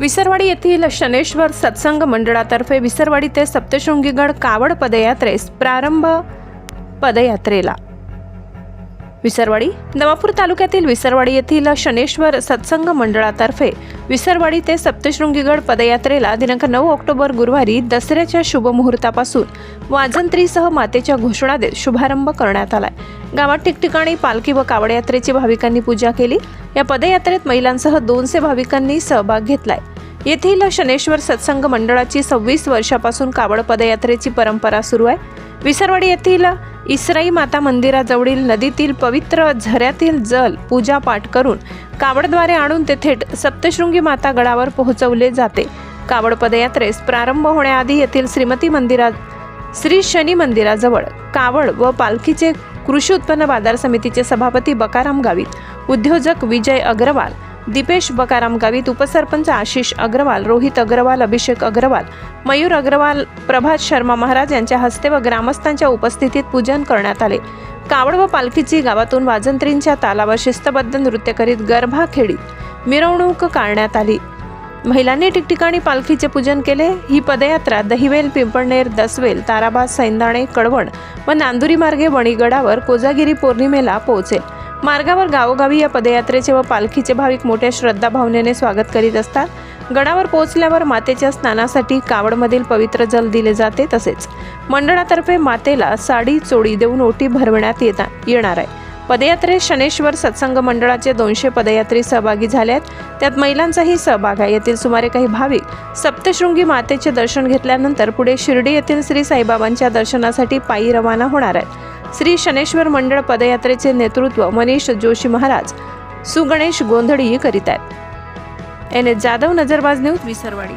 विसरवाडी येथील शनेश्वर सत्संग मंडळातर्फे विसरवाडी ते सप्तशृंगीगड कावड पदयात्रेस प्रारंभ पदयात्रेला. विसरवाडी नवापूर तालुक्यातील विसरवाडी येथील शनेश्वर सत्संग मंडळातर्फे विसरवाडी ते सप्तशृंगीगड पदयात्रेला दिनांक नऊ ऑक्टोबर गुरुवारी दसऱ्याच्या शुभमुहूर्तापासून वाजंत्रीसह मातेच्या घोषणा देत शुभारंभ करण्यात आलाय. गावात ठिकठिकाणी पालखी व कावड यात्रेची भाविकांनी पूजा केली. या पदयात्रेत महिलांसह दोनशे भाविकांनी सहभाग घेतलाय. येथील शनेश्वर सत्संग मंडळाची सव्वीस वर्षापासून कावड पदयात्रेची परंपरा सुरू आहे. विसरवाडी येथील इसराई माता मंदिराजवळील नदीतील पवित्र झऱ्यातील जल पूजा पाठ करून कावडद्वारे आणून ते थेट सप्तशृंगी माता गडावर पोहोचवले जाते. कावड पदयात्रेस प्रारंभ होण्याआधी येथील श्रीमती मंदिरात श्री शनी मंदिराजवळ कावड व पालखीचे कृषी उत्पन्न बाजार समितीचे सभापती बकाराम गावित उद्योजक विजय अग्रवाल दीपेश बकाराम गावित उपसरपंच आशिष अग्रवाल रोहित अग्रवाल अभिषेक अग्रवाल मयूर अग्रवाल प्रभात शर्मा महाराज यांच्या हस्ते व ग्रामस्थांच्या उपस्थितीत पूजन करण्यात आले. कावड व पालखीची गावातून वाजंत्रींच्या तालावर शिस्तबद्ध नृत्य करीत गरभा मिरवणूक काढण्यात आली. महिलांनी ठिकठिकाणी पालखीचे पूजन केले. ही पदयात्रा दहिवेल पिंपळनेर दसवेल ताराबाद सैंदाणे कळवण व नांदुरी मार्गे वणीगडावर कोजागिरी पौर्णिमेला पोहोचेल. मार्गावर गावोगावी या पदयात्रेचे व पालखीचे भाविक मोठ्या श्रद्धाभावनेने स्वागत करीत असतात. गडावर पोहोचल्यावर मातेच्या स्नानासाठी कावडमधील पवित्र जल दिले जाते तसेच मंडळातर्फे मातेला साडी चोळी देऊन ओटी भरवण्यात येता येणार आहे. पदयात्रेत शनेश्वर सत्संग मंडळाचे दोनशे पदयात्री सहभागी झाले आहेत त्यात महिलांचाही सहभाग आहे. येथील सुमारे काही भाविक सप्तशृंगी मातेचे दर्शन घेतल्यानंतर पुढे शिर्डी येथील श्री साईबाबांच्या दर्शनासाठी पायी रवाना होणार आहेत. श्री शनेश्वर मंडळ पदयात्रेचे नेतृत्व मनीष जोशी महाराज सुगणेश गोंधळी करीत आहेत. एन एस जाधव नजरबाज न्यूज विसरवाडी.